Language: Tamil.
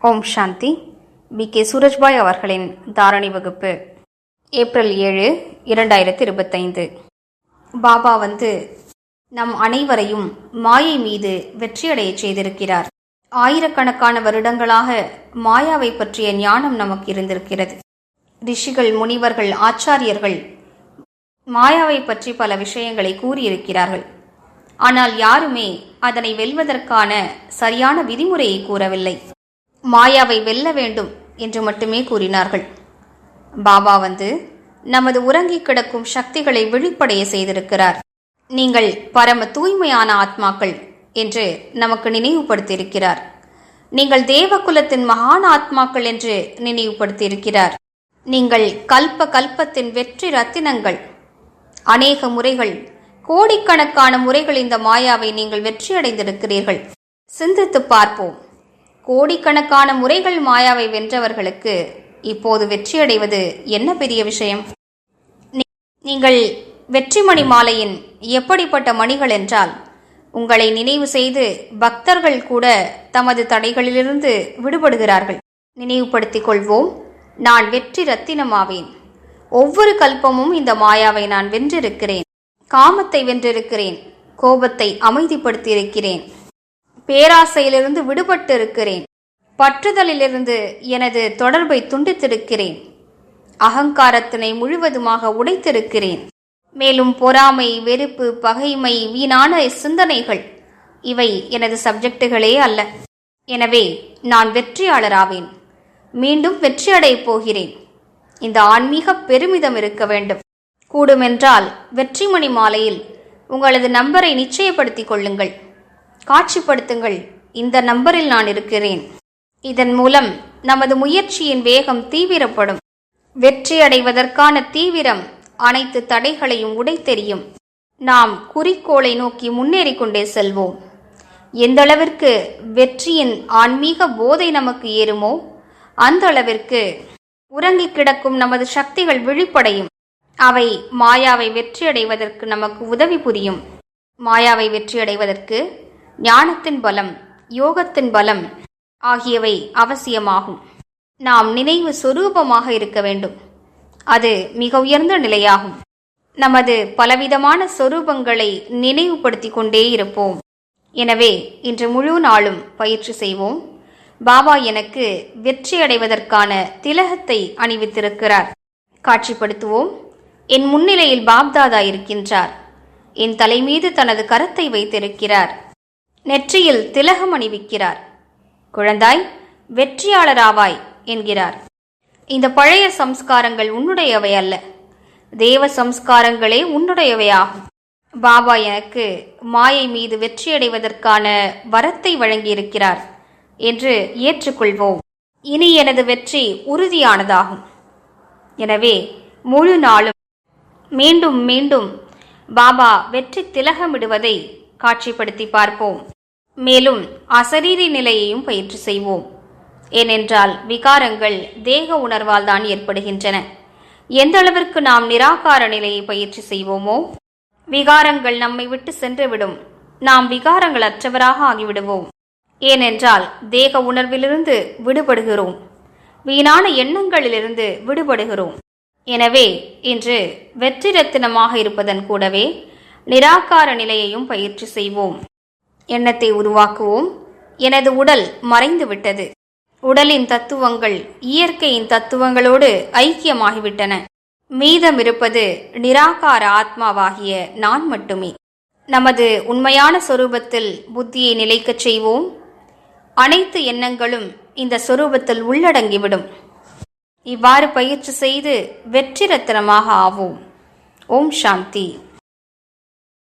ஓம் சாந்தி. பி. கே. சூரஜ்பாய் அவர்களின் தாரணி வகுப்பு. ஏப்ரல் ஏழு இரண்டாயிரத்தி இருபத்தைந்து பாபா வந்து நம் அனைவரையும் மாயை மீது வெற்றியடையச் செய்திருக்கிறார். ஆயிரக்கணக்கான வருடங்களாக மாயாவை பற்றிய ஞானம் நமக்கு இருந்திருக்கிறது. ரிஷிகள் முனிவர்கள் ஆச்சாரியர்கள் மாயாவை பற்றி பல விஷயங்களை கூறியிருக்கிறார்கள். ஆனால் யாருமே அதனை வெல்வதற்கான சரியான விதிமுறையை கூறவில்லை. மாயாவை வெல்ல வேண்டும் என்று மட்டுமே கூறினார்கள். பாபா வந்து நமது உறங்கிக் கிடக்கும் சக்திகளை விழிப்படைய செய்திருக்கிறார். நீங்கள் பரம தூய்மையான ஆத்மாக்கள் என்று நமக்கு நினைவுபடுத்தியிருக்கிறார். நீங்கள் தேவகுலத்தின் மகான் ஆத்மாக்கள் என்று நினைவுபடுத்தியிருக்கிறார். நீங்கள் கல்ப கல்பத்தின் வெற்றி ரத்தினங்கள். அநேக முறைகள் கோடிக்கணக்கான முறைகள் இந்த மாயாவை நீங்கள் வெற்றியடைந்திருக்கிறீர்கள். சிந்தித்து பார்ப்போம். கோடிக்கணக்கான முறைகள் மாயாவை வென்றவர்களுக்கு இப்போது வெற்றியடைவது என்ன பெரிய விஷயம்? நீ- நீங்கள் வெற்றிமணி மாலையின் எப்படிப்பட்ட மணிகள் என்றால் உங்களை நினைவு செய்து பக்தர்கள் கூட தமது தடைகளிலிருந்து விடுபடுகிறார்கள். நினைவுபடுத்திக் கொள்வோம் நான் வெற்றி ரத்தினமாவேன். ஒவ்வொரு கல்பமும் இந்த மாயாவை நான் வென்றிருக்கிறேன். காமத்தை வென்றிருக்கிறேன். கோபத்தை அமைதிப்படுத்தியிருக்கிறேன். பேராசையிலிருந்து விடுபட்டு இருக்கிறேன் பற்றுதலிலிருந்து எனது தொடர்பை துண்டித்திருக்கிறேன். அகங்காரத்தினை முழுவதுமாக உடைத்திருக்கிறேன். மேலும் பொறாமை வெறுப்பு பகைமை வீணான சிந்தனைகள் இவை எனது சப்ஜெக்டுகளே அல்ல. எனவே நான் வெற்றியாளராவேன். மீண்டும் வெற்றியடையப் போகிறேன். இந்த ஆன்மீக பெருமிதம் இருக்க வேண்டும். கூடுமென்றால் வெற்றிமணி மாலையில் உங்களது நம்பரை நிச்சயப்படுத்திக் கொள்ளுங்கள். காட்சிப்படுத்துங்கள். இந்த நம்பரில் நான் இருக்கிறேன். இதன் மூலம் நமது முயற்சியின் வேகம் தீவிரப்படும். வெற்றி அடைவதற்கான தீவிரம் அனைத்து தடைகளையும் உடைத்தெறியும். நாம் குறிக்கோளை நோக்கி முன்னேறி கொண்டே செல்வோம். எந்தளவிற்கு வெற்றியின் ஆன்மீக போதை நமக்கு ஏறுமோ அந்த அளவிற்கு உறங்கிக் கிடக்கும் நமது சக்திகள் விழிப்படையும். அவை மாயாவை வெற்றியடைவதற்கு நமக்கு உதவி புரியும். மாயாவை வெற்றியடைவதற்கு ஞானத்தின் பலம் யோகத்தின் பலம் ஆகியவை அவசியமாகும். நாம் நினைவு சொரூபமாக இருக்க வேண்டும். அது மிக உயர்ந்த நிலையாகும். நமது பலவிதமான சொரூபங்களை நினைவுபடுத்திக் கொண்டே இருப்போம். எனவே இன்று முழு நாளும் பயிற்சி செய்வோம். பாபா எனக்கு வெற்றியடைவதற்கான திலகத்தை அணிவித்திருக்கிறார். காட்சிப்படுத்துவோம். என் முன்னிலையில் பாப்தாதா இருக்கின்றார். என் தலைமீது தனது கரத்தை வைத்திருக்கிறார். நெற்றியில் திலகம் அணிவிக்கிறார். குழந்தாய் வெற்றியாளராவாய் என்கிறார். இந்த பழைய சம்ஸ்காரங்கள் உன்னுடையவை அல்ல. தேவ சம்ஸ்காரங்களே உன்னுடையவையாகும். பாபா எனக்கு மாயை மீது வெற்றியடைவதற்கான வரத்தை வழங்கியிருக்கிறார் என்று ஏற்றுக்கொள்வோம். இனி எனது வெற்றி உறுதியானதாகும். எனவே முழு நாளும் மீண்டும் மீண்டும் பாபா வெற்றி திலகமிடுவதை காட்சிப்படுத்தி பார்ப்போம். மேலும் அசரீரி நிலையையும் பயிற்சி செய்வோம். ஏனென்றால் விகாரங்கள் தேக உணர்வால் தான் ஏற்படுகின்றன. எந்த அளவிற்கு நாம் நிராகார நிலையை பயிற்சி செய்வோமோ விகாரங்கள் நம்மை விட்டு சென்றுவிடும். நாம் விகாரங்கள் அற்றவராக ஆகிவிடுவோம். ஏனென்றால் தேக உணர்விலிருந்து விடுபடுகிறோம். வீணான எண்ணங்களிலிருந்து விடுபடுகிறோம். எனவே இன்று வெற்றி ரத்தினமாக இருப்பதன் கூடவே நிராகார நிலையையும் பயிற்சி செய்வோம். எண்ணத்தை உருவாக்குவோம். எனது உடல் மறைந்து விட்டது உடலின் தத்துவங்கள் இயற்கையின் தத்துவங்களோடு ஐக்கியமாகிவிட்டன. மீதமிருப்பது நிராகார ஆத்மாவாகிய நான் மட்டுமே. நமது உண்மையான சொரூபத்தில் புத்தியை நிலைக்கச் செய்வோம். அனைத்து எண்ணங்களும் இந்த சொரூபத்தில் உள்ளடங்கிவிடும். இவ்வாறு பயிற்சி செய்து வெற்றிரத்தனமாக ஆவோம். ஓம் சாந்தி.